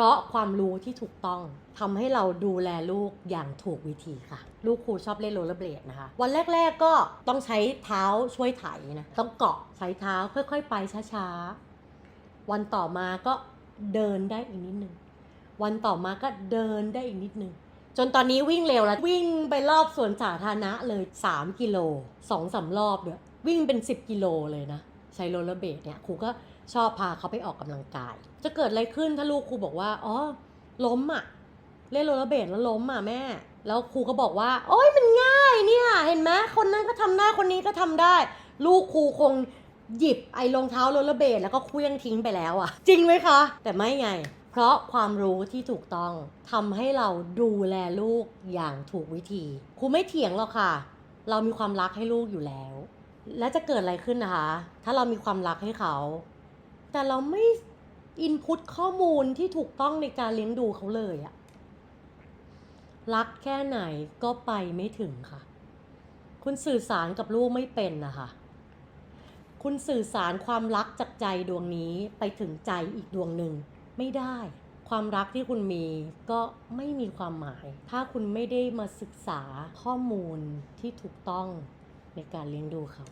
พราะความรู้ที่ถูกต้องทำให้เราดูแลลูกอย่างถูกวิธีค่ะ ลูกครูชอบเล่นโรลเลอร์เบลดนะคะ วันแรก ๆก็ต้องใช้เท้าช่วยไถนะ ต้องเกาะใช้เท้าค่อยๆ ไปช้าๆ วันต่อมาก็เดินได้อีกนิดนึง วันต่อมาก็เดินได้อีกนิดนึง จนตอนนี้วิ่งเร็วแล้ว วิ่งไปรอบสวนสาธารณะเลย 3 กิโลสองสามรอบเด้วยวิ่งเป็น 10 กิโลเลยนะ ใช้โรลเลอร์เบดเนี่ยครูก็ชอบพาเขาไปออกกำลังกาย จะเกิดอะไรขึ้นถ้าลูกครูบอกว่าอ๋อล้มอะเล่นโรลเลอร์เบดแล้วล้มอะแม่ แล้วครูก็บอกว่า โอ้ยมันง่ายเนี่ย เห็นไหมคนนั้นก็ทำได้คนนี้ก็ทำได้ ลูกครูคงหยิบไอ้รองเท้าโรลเลอร์เบดแล้วก็เคลื่องทิ้งไปแล้วอะจริงไหมคะ แต่ไม่ไง เพราะความรู้ที่ถูกต้องทำให้เราดูแลลูกอย่างถูกวิธี ครูไม่เถียงหรอกค่ะ เรามีความรักให้ลูกอยู่แล้ว และจะเกิดอะไรขึ้นนะคะ ถ้าเรามีความรักให้เขา แต่เราไม่อินพุตข้อมูลที่ถูกต้องในการเลี้ยงดูเขาเลยอะรักแค่ไหนก็ไปไม่ถึงค่ะ คุณสื่อสารกับลูกไม่เป็นนะคะ คุณสื่อสารความรักจากใจดวงนี้ไปถึงใจอีกดวงหนึ่งไม่ได้ ความรักที่คุณมีก็ไม่มีความหมาย ถ้าคุณไม่ได้มาศึกษาข้อมูลที่ถูกต้อง ในการเลี้ยงดูเขา